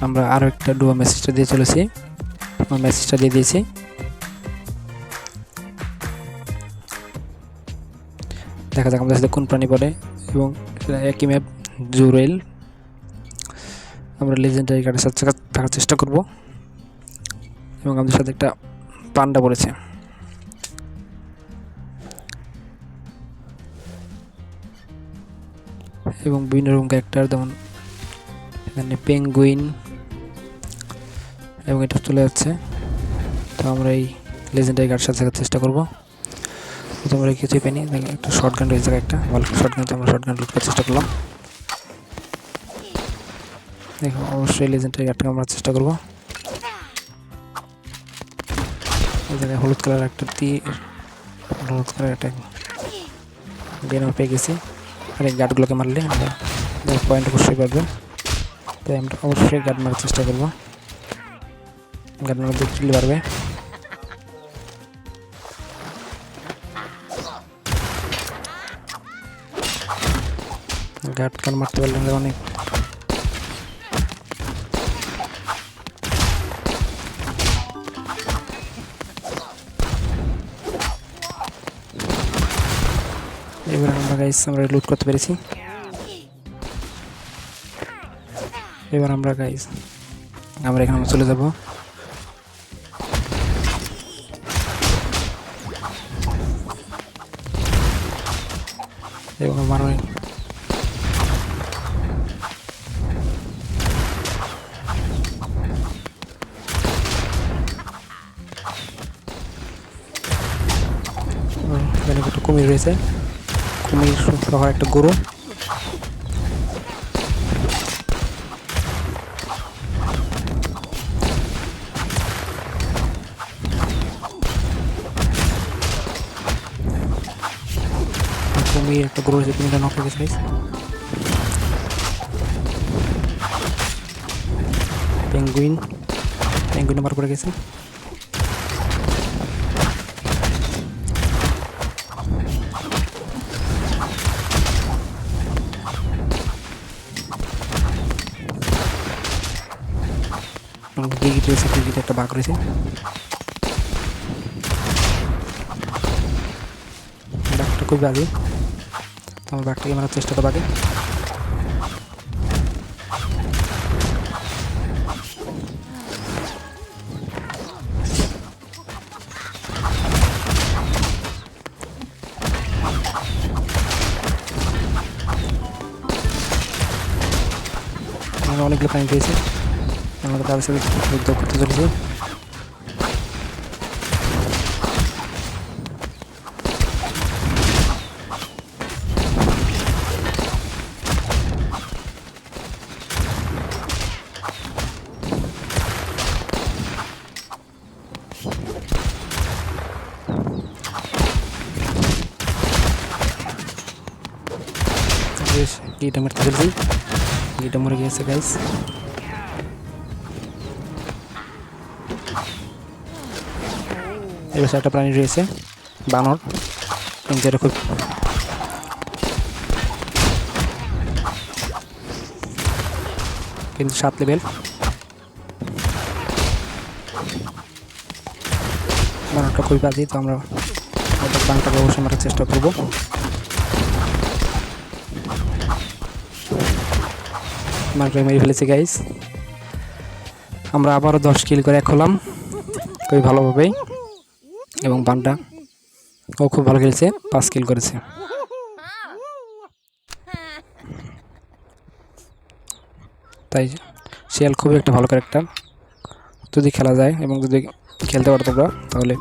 আমরা আরও একটা ডুয়া মেসেজটা দিয়ে চলেছি। আমার মেসেজটা দিয়ে দিয়েছি। দেখা যাক আমাদের সাথে কোন প্রাণী পড়ে এবং একই ম্যাপ জুরেল আমরা লেজেন্ডারি কার্ডের সাথে থাকার চেষ্টা করব। এবং আমাদের সাথে একটা পান্ডা পড়েছে। এবং বিভিন্ন রকম ক্যারেক্টার যেমন এখানে পেঙ্গুইন এবং এটা চলে যাচ্ছে। তো আমরা এই লেজেন্ডারি গার্ড সাথে থাকার চেষ্টা করব। তো আমরা কিছুই পাইনি একটা শর্ট গান রয়েছে একটা ভালো শর্ট গান আমরা শর্ট গান লুট চেষ্টা করলাম। দেখো, অবশ্যই লেজেন্ডারি কার্ডটা আমরা চেষ্টা করব। জায়গায় হলুদ কালার একটা তীর হলুদ কালার একটা গেন আমরা পেয়ে গেছি। আর এই গার্ডগুলোকে মারলে আমরা পয়েন্ট অবশ্যই পারবে। তাই আমরা অবশ্যই গার্ড মারার চেষ্টা করব। পারবে। গার্ড কার মারতে পারলে আমরা অনেক। এবার আমরা গাইস আমরা লুট করতে পেরেছি। এবার আমরা গাইস আমরা এখানে চলে যাব। আমার অনেক এখানে একটা কুমির রয়েছে কুমির সহ একটা গরু কুমির একটা গরু রয়েছে কুমিরটা নক রেখেছে guys। পেঙ্গুইন পেঙ্গুইন আমার পড়ে গেছে গিগিট রয়েছে গিগিট একটা বাঘ রয়েছে বাঘটা খুব বাজে তো বাঘটাকে মারার চেষ্টা করব আগে। অনেকগুলো পানি পেয়েছি আমরা তাদের সাথে যুদ্ধ করতে চলেছি। বেশ মারতে চলেছি গিটা মরে গিয়েছে গাইস এবার একটা প্রাণী রয়েছে বানর কিন্তু খুব কিন্তু সাত লেভেল বানরটা খুবই বাজি, তো আমরা বানটাকে অবশ্যই মারার চেষ্টা করব। বানটাকে মেরে ফেলেছি গাইস আমরা আবারও দশ কিল করে এক হলাম, খুবই ভালোভাবেই। এবং বানটা, ও খুব ভালো খেলছে, পাঁচ কিল করেছে। তাই শিয়াল খুবই একটা ভালো ক্যারেক্টার যদি খেলা যায় এবং যদি খেলতে পারতো তাহলে